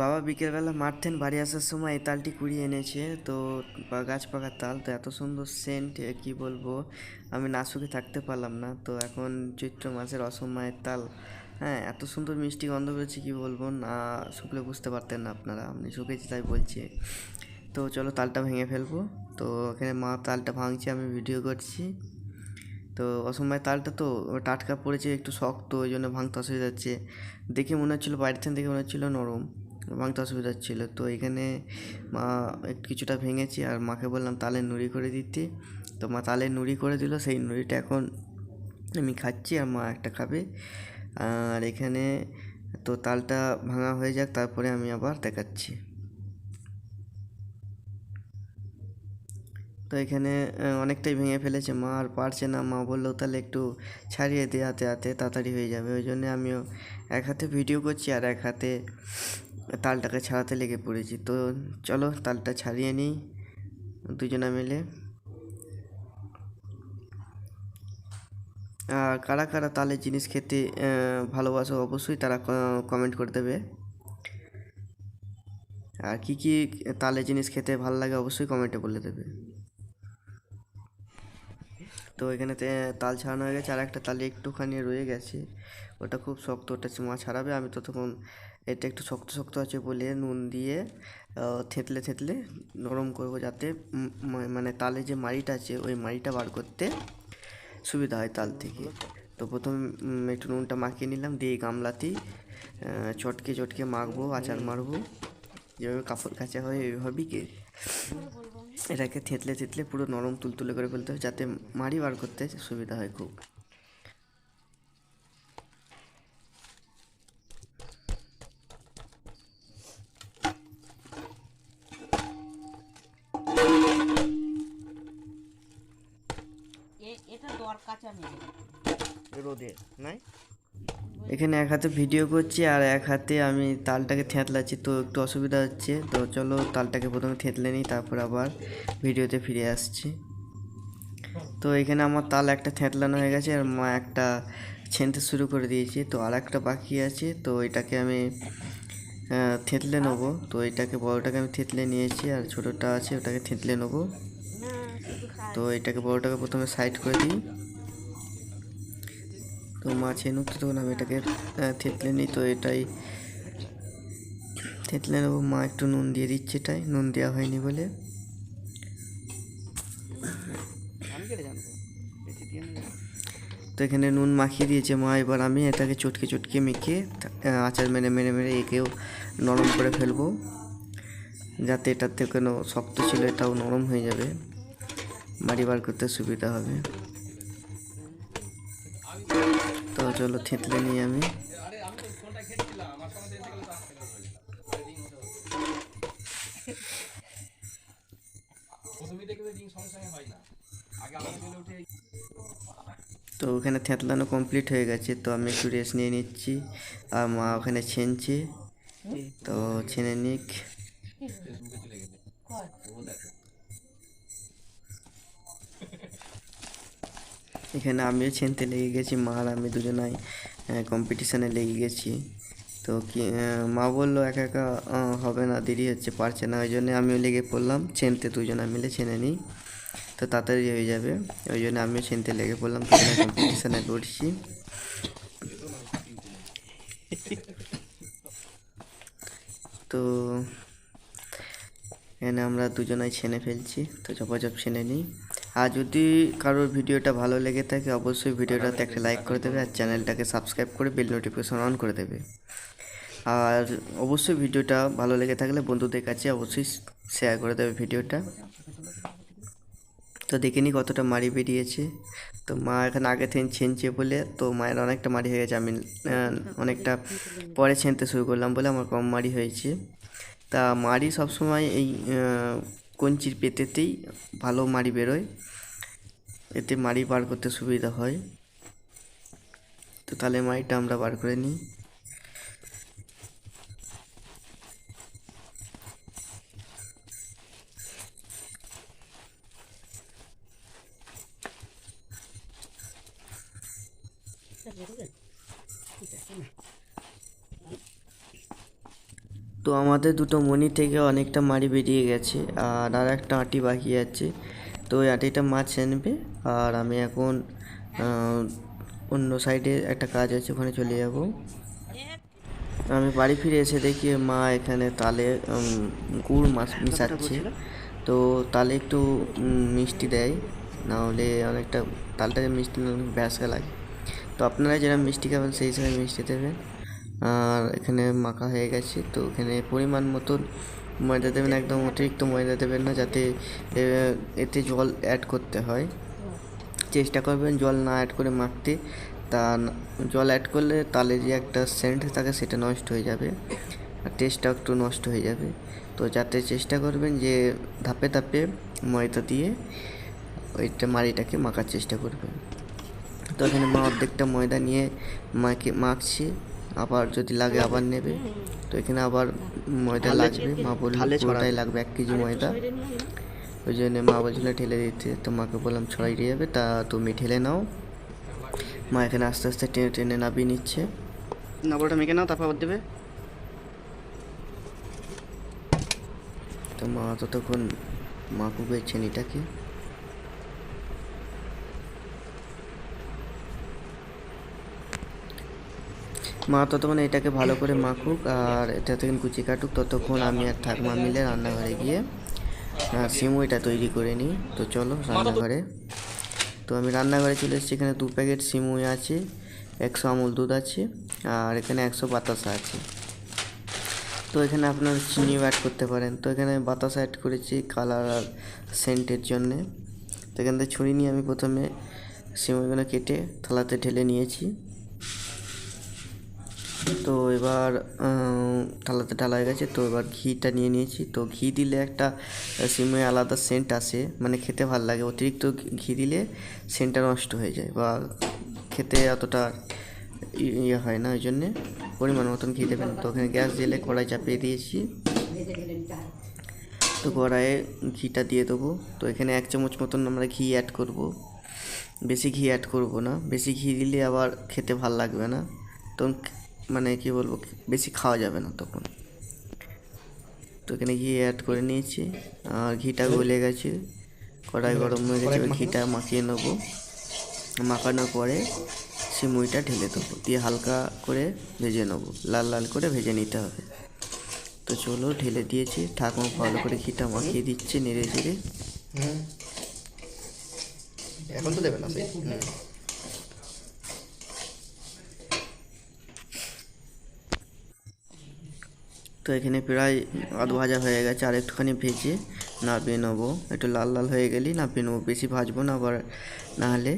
বাবা বিকেলবেলা থেকে বাড়ি আসার সময় এই তালটি কুড়িয়ে এনেছে। তো গাছ তাল, তো এত সুন্দর সেন্ট কি বলব? আমি না শুকে থাকতে পারলাম না। তো এখন চৈত্র মাসের অসময়ের তাল হ্যাঁ এত সুন্দর মিষ্টি গন্ধ বেরোচ্ছে, কি বলব? না শুকলে বুঝতে পারতেন না আপনারা আমি শুকেছি তাই বলছি। তো চলো তালটা ভেঙে ফেলব। তো এখানে মা তালটা ভাঙছে, আমি ভিডিও করছি। তো অসময় তালটা তো টাটকা পড়েছে, একটু শক্ত, ওই জন্য ভাঙতে অসুবিধা হচ্ছে। দেখে মনে হচ্ছিল, বাইরে থেকে দেখে মনে হচ্ছিল নরম। ভাঙতে অসুবিধা হচ্ছিল তো এখানে মা কিছুটা ভেঙেছি আর মাকে বললাম তালের নুড়ি করে দিতে। তো মা তালের নুড়ি করে দিল, সেই নুড়িটা এখন আমি খাচ্ছি আর মা একটা খাবে। আর এখানে তো তালটা ভাঙা হয়ে যাক, তারপরে আমি আবার দেখাচ্ছি। তো এখানে অনেকটাই ভেঙে ফেলেছে মা, আর পারছে না। মা বলল তাহলে একটু ছাড়িয়ে দে, হাতে হাতে, তাড়াতাড়ি হয়ে যাবে। ওই জন্য আমিও এক হাতে ভিডিও করছি আর এক হাতে তালটাকে ছাড়াতে লেগে পড়েছি। তো চলো তালটা ছাড়িয়ে নিই, দুজনে মিলে। আর কারা কারা তালের জিনিস খেতে ভালোবাসো অবশ্যই তারা কমেন্ট করে দেবে। আর কী কী তালের জিনিস খেতে ভালো লাগে অবশ্যই কমেন্টে বলে দেবে। তো এখানেতে তাল ছাড়ানো হয়ে গেছে। আর একটা তালে একটুখানি রয়ে গেছে। ওটা খুব শক্ত, ওটা মা ছাড়াবে। আমি ততক্ষণ এটা একটু শক্ত শক্ত আছে বলে নুন দিয়ে থেতলে থেতলে নরম করব যাতে মানে তালে যে মাড়িটা আছে, ওই মাড়িটা বার করতে সুবিধা হয় তাল থেকে। তো প্রথম একটু নুনটা মাখিয়ে নিলাম, দিয়ে গামলাতেই চটকে চটকে মাখবো, আচার মারবো। যেভাবে কাপড় কাচা হয় ওইভাবেই কে? এটাকে থেতলে থেতলে পুরো নরম, তুলতুলে করে ফেলতে হবে যাতে মাড়ি বার করতে সুবিধা হয় খুব। রোদে নাই? এখানে এক হাতে ভিডিও করছি আর এক হাতে আমি তালটাকে থেঁতলাচ্ছি তো একটু অসুবিধা হচ্ছে। তো চলো তালটাকে প্রথমে থেঁতলে নিই তারপর আবার ভিডিওতে ফিরে আসছি। তো এখানে আমার তাল একটা থেঁতলানো হয়ে গেছে আর মা একটা ছেনতে শুরু করে দিয়েছি। তো আর একটা বাকি আছে তো এটাকে আমি থেঁতলে নেব। তো এটাকে বড়টাকে আমি থেঁতলে নিয়েছি আর ছোটোটা আছে ওটাকে থেঁতলে নেব। তো এটাকে বড়টাকে প্রথমে সাইড করে দিই। তো মাছ এনুক তো তখন আমি এটাকে থেতলে নিই। তো এটাই থেতলে নেব। মা একটু নুন দিয়ে দিচ্ছে এটাই। নুন দেওয়া হয়নি বলে। তো এখানে নুন মাখিয়ে দিয়েছে মা। এবার আমি এটাকে চটকে চটকে মেখে আচার মেরে মেরে মেরে একেও নরম করে ফেলব। যাতে এটার থেকে শক্ত ছিল, এটাও নরম হয়ে যাবে। বাড়ি বার করতে সুবিধা হবে। চলো থেতলে নিই আমি। তো ওখানে থেতলানো কমপ্লিট হয়ে গেছে, তো আমি একটু রেস্ট নিয়ে নিচ্ছি। আর মা ওখানে ছেনছে। তো ছেনে নিক। এখানে আমিও ছেনতে লেগে গেছি, মা আর আমি দুজনাই কম্পিটিশানে লেগে গেছি। তো কি মা বলল, একা একা হবে না, দেরি হচ্ছে, পারছে না। ওই জন্য আমিও লেগে পড়লাম ছেনতে দুজনা মিলে ছেনে নিই। তো তাড়াতাড়ি হয়ে যাবে, ওই জন্য আমিও ছেনতে লেগে পড়লাম কম্পিটিশানে লড়ছি। তো এখানে আমরা দুজনাই ছেনে ফেলছি, তো চপাচপ ছেনে নিই। আর যদি কারোর ভিডিওটা ভালো লেগে থাকে, অবশ্যই ভিডিওটাতে একটা লাইক করে দেবে আর চ্যানেলটাকে সাবস্ক্রাইব করে বেল নোটিফিকেশন অন করে দেবে। আর অবশ্যই ভিডিওটা ভালো লেগে থাকলে বন্ধুদের কাছে অবশ্যই শেয়ার করে দেবে ভিডিওটা। তো দেখে নিই কতটা মারি বেরিয়েছে। তো মা এখানে আগে থেকে ছেনছে বলে, তো মায়ের অনেকটা মারি হয়ে গেছে। আমি অনেকটা পরে ছেনতে শুরু করলাম বলে আমার কম মারি হয়েছে। তা মারি সবসময় এই কঞ্চির পেতেতেই ভালো মারি বেরোয়। এতে মাড়ি বার করতে সুবিধা হয়। তো তাহলে মাড়িটা আমরা বার করে নিই। তো আমাদের দুটো মণি থেকে অনেকটা মাড়ি বেরিয়ে গেছে, আর আর একটা আঁটি বাকি আছে। তো ওই আঁটিটা মাছ এনেবে আর আমি এখন অন্য সাইডে একটা কাজ আছে, ওখানে চলে যাব। আমি বাড়ি ফিরে এসে দেখি মা এখানে তালে গুড় মাছ মিশাচ্ছে। তো তালে একটু মিষ্টি দেয় না হলে অনেকটা, তালটা মিষ্টি ব্যাসকা লাগে। তো আপনারা যারা মিষ্টি খাবেন, সেই হিসাবে মিষ্টি দেবেন। আর এখানে মাখা হয়ে গেছে, তো এখানে পরিমাণ মতন ময়দা দেবেন, একদম অতিরিক্ত ময়দা দেবেন না, যাতে এতে জল অ্যাড করতে হয়। চেষ্টা করবেন জল না অ্যাড করে মাখতে। তা, জল অ্যাড করলে তালে যে একটা সেন্ট থাকে সেটা নষ্ট হয়ে যাবে আর টেস্টটা একটু নষ্ট হয়ে যাবে। তো যাতে চেষ্টা করবেন যে ধাপে ধাপে ময়দা দিয়ে ওইটা মাড়িটাকে মাখার চেষ্টা করবেন। তো এখানে মা অর্ধেকটা ময়দা নিয়ে মাকে মাখছি। আবার যদি লাগে আবার নেবে। তো এখানে আবার ময়দা লাগবে মা বলল পুরোটাই লাগবে এক কেজি ময়দা। ওই জন্য মা বলছিল ঠেলে দিতে। তো মাকে বললাম ছড়াই দিয়ে যাবে তা তুমি ঠেলে নাও। মা এখানে আস্তে আস্তে টেনে টেনে নামিয়ে নিচ্ছে। নাবলটা মেখে নাও তারপর দেবে। তো মা ততক্ষণ মা কুবের ছেনিটাকে মা ততক্ষণ এটাকে ভালো করে মাখুক, আর এটা কুচি কাটুক ততক্ষণ আমি আর ঠাকুমা মিলে রান্নাঘরে গিয়ে সিমুইটা তৈরি করে নিই। তো চলো রান্নাঘরে। তো আমি রান্নাঘরে চলে এসেছি, এখানে দু প্যাকেট সিমুই আছে, একশো আমুল দুধ আছে, আর এখানে একশো বাতাসা আছে। তো এখানে আপনার চিনিও অ্যাড করতে পারেন। তো এখানে বাতাসা অ্যাড করেছি কালার আর সেন্টের জন্যে। তো এখান থেকে ছুরি নিয়ে আমি প্রথমে সিমইগুলো কেটে থালাতে ঢেলে নিয়েছি। তো এবার থালাতে ঢালা হয়ে গেছে, তো এবার ঘিটা নিয়ে নিয়েছি। তো ঘি দিলে একটা সিমে আলাদা সেন্ট আসে মানে খেতে ভালো লাগে। অতিরিক্ত ঘি- দিলে সেন্টটা নষ্ট হয়ে যায় বা খেতে অতটা ইয়ে হয় না, ওই জন্যে পরিমাণ মতন ঘি দেবেন তো ওখানে গ্যাস দিলে কড়াই চাপিয়ে দিয়েছি। তো কড়াইয়ে ঘিটা দিয়ে দেবো। তো এখানে এক চামচ মতন আমরা ঘি অ্যাড করব। বেশি ঘি অ্যাড করব না। বেশি ঘি দিলে আবার খেতে ভালো লাগবে না। তখন মানে কি বলব বেশি খাওয়া যাবে না তখন। তো এখানে ঘি অ্যাড করে নিয়েছি আর ঘিটা গলে গেছে কড়াই গরম হয়ে গেছে ঘিটা মাখিয়ে নেব। মাখানোর পরে সিমুইটা ঢেলে দেবো দিয়ে হালকা করে ভেজে নেব লাল লাল করে ভেজে নিতে হবে। তো চলো ঢেলে দিয়েছি ঠাকুমা ভালো করে ঘিটা মাখিয়ে দিচ্ছে নেড়ে চেড়ে। এখন তো দেবে না সেই? তো এখানে প্রায় আধ ভাজা হয়ে গেছে, আর একটুখানি ভেজে নামিয়ে নেব। একটু লাল লাল হয়ে গেলেই নামিয়ে নেব। বেশি ভাজবো না, আবার নাহলে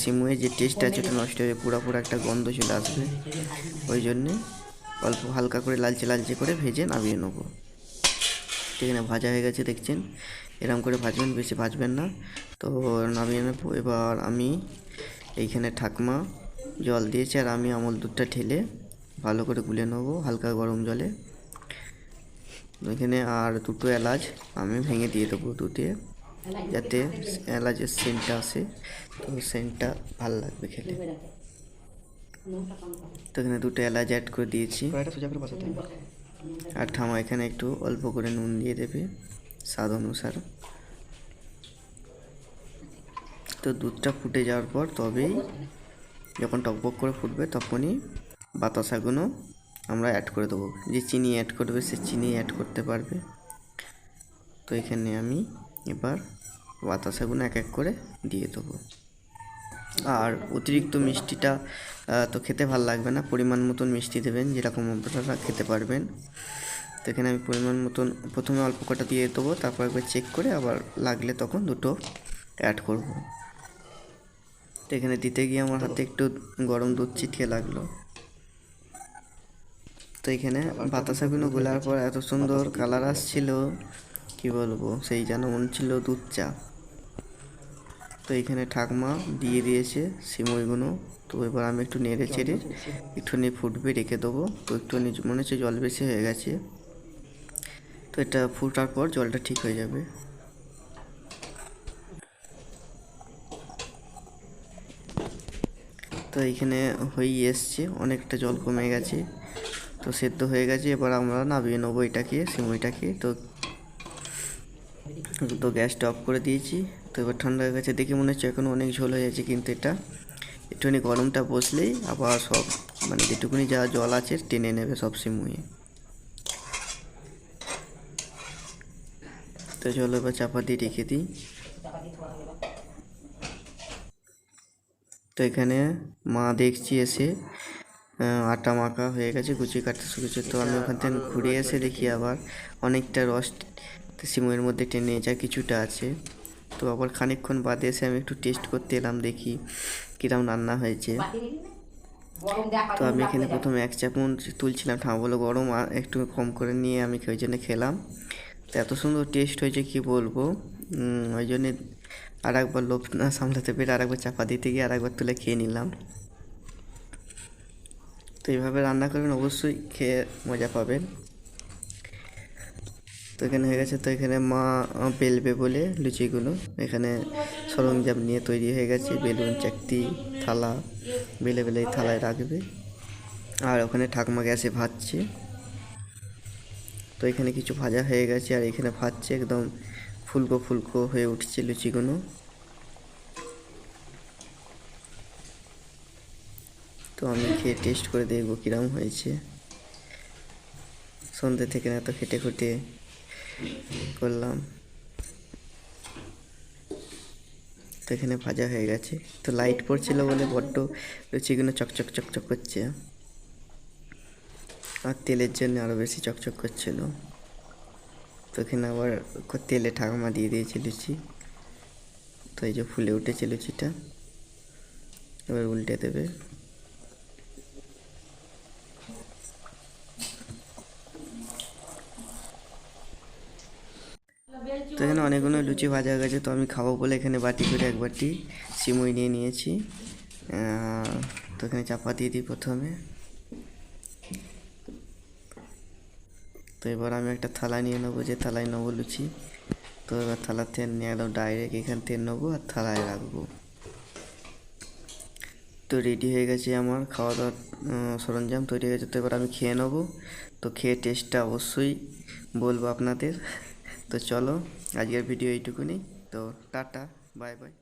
সিমুয়ে যে টেস্ট আছে ওটা নষ্ট হয়ে পুরো পুরো একটা গন্ধ চলে আসবে। ওই জন্যে অল্প হালকা করে লালচে লালচে করে ভেজে নামিয়ে নেব। এখানে ভাজা হয়ে গেছে, দেখছেন? এরকম করে ভাজবেন, বেশি ভাজবেন না। তো নামিয়ে নেব। এবার আমি এইখানে ঠাকমা জল দিয়েছি, আর আমি আমল দুধটা ঠেলে ভালো করে গুলে নেব হালকা গরম জলে। এখানে আর দুটো এলাচ আমি ভেঙে দিয়ে দেবো দুধে যাতে এলাচের সেন্টটা আসে। তো সেন্টটা ভালো লাগবে খেলে তো এখানে দুটো এলাচ অ্যাড করে দিয়েছি। আর ঠামা এখানে একটু অল্প করে নুন দিয়ে দেবে স্বাদ অনুসার। তো দুধটা ফুটে যাওয়ার পর তবেই যখন টকবক করে ফুটবে তখনই বাতাসাগুলো আমরা অ্যাড করে দেবো। যে চিনি অ্যাড করবে, সে চিনি অ্যাড করতে পারবে। তো এখানে আমি এবার বাতাসাগুলো এক এক করে দিয়ে দেবো। আর অতিরিক্ত মিষ্টিটা তো খেতে ভালো লাগবে না। পরিমাণ মতন মিষ্টি দেবেন, যেরকম আপনারা খেতে পারবেন। তো এখানে আমি পরিমাণ মতন, প্রথমে অল্প কটা দিয়ে দেবো, তারপর একবার চেক করে আবার লাগলে তখন দুটো অ্যাড করব। তো এখানে দিতে গিয়ে আমার হাতে একটু গরম দুধ ছিটকে লাগল। তো এখানে বাতাসাগুলো গোলার পর এত সুন্দর কালার আসছিল কি বলব সেই যেন মনে ছিল দুধ চা তো এখানে ঠাকমা দিয়ে দিয়েছে সিমইগুলো তো এবার আমি একটু নেড়ে চেড়ে একটুখানি ফুটবে রেখে দেবো। তো একটু মনে হচ্ছে জল বেশি হয়ে গেছে। তো এটা ফুটার পর জলটা ঠিক হয়ে যাবে। তো এইখানে হয়েই এসছে অনেকটা জল কমে গেছে। তো সেদ্ধ হয়ে গেছে, এবার আমরা নামিয়ে নেব এটাকে সিমইটাকে তো তো গ্যাসটা অফ করে দিয়েছি। তো এবার ঠান্ডা হয়ে গেছে, দেখে মনে হচ্ছে এখন অনেক ঝোল হয়ে গেছে কিন্তু এটা। একটুখানি গরমটা বসলেই আবার সব মানে যেটুকুনি যা জল আছে টেনে নেবে সব সিমুয়ে তো চলো এবার চাপা দিয়ে রেখে দিই। তো এখানে মা দেখছি এসে আটা মাখা হয়ে গেছে কুচি কাটতে শুকেছে। তো আমি ওখান থেকে ঘুরে এসে দেখি আবার অনেকটা রস সিমের মধ্যে টেনে যা কিছুটা আছে। তো আবার খানিকক্ষণ বাদে এসে আমি একটু টেস্ট করতে এলাম, দেখি কিরম রান্না হয়েছে। তো আমি এখানে প্রথমে এক চামচ তুলছিলাম ঠামা বলে গরম একটু কম করে নিয়ে আমি ওই জন্য খেলাম? তো এত সুন্দর টেস্ট হয়েছে, কি বলব? ওই জন্যে আর একবার লোভ না সামলাতে পেরে আর একবার চাপা দিতে গিয়ে আর একবার তুলে খেয়ে নিলাম। তো এইভাবে রান্না করবেন, অবশ্যই খেয়ে মজা পাবেন। তো এখানে হয়ে গেছে, তো এখানে মা বেলবে বলে লুচিগুলো। এখানে সরঞ্জাম নিয়ে তৈরি হয়ে গেছে, বেলুন, চাকতি, থালা, বেলে বেলে থালায় রাখবে। আর ওখানে ঠাকুমা গ্যাসে ভাজছে। তো এখানে কিছু ভাজা হয়ে গেছে, আর এখানে ভাজছে একদম ফুলকো ফুলকো হয়ে উঠছে লুচিগুলো। তো আমি খেয়ে টেস্ট করে দেখব কিরম হয়েছে। সন্ধ্যে থেকে না তো খেটে খুটে করলাম। তো এখানে ভাজা হয়ে গেছে। তো লাইট পড়ছিল বলে বড্ড লুচিগুলো চকচক চকচক করছে। আর তেলের জন্য আরও বেশি চকচক করছিল। তো এখানে আবার তেলে ঠাকুমা দিয়ে দিয়েছে লুচি। তো এই যে ফুলে উঠেছে লুচিটা। এবার উল্টে দেবে। তো এখানে অনেকগুলো লুচি ভাজা হয়ে গেছে, তো আমি খাব বলে এখানে বাটি করে এক বাটি সিমুই নিয়ে নিয়েছি। তো এখানে চাপা দিয়ে দিই প্রথমে। তো এবার আমি একটা থালা নিয়ে নেব, যে থালায় নেব লুচি। তো এবার থালার থেকে নিয়ে এলাম ডাইরেক্ট এখান থেকে নেব আর থালায় রাখব। তো রেডি হয়ে গেছে আমার খাওয়া দাওয়ার সরঞ্জাম তৈরি হয়ে গেছে। তো এবার আমি খেয়ে নেব। তো খেয়ে টেস্টটা অবশ্যই বলব আপনাদের। তো চলো। আজকের ভিডিও এইটুকুনি। তো টাটা বাই বাই।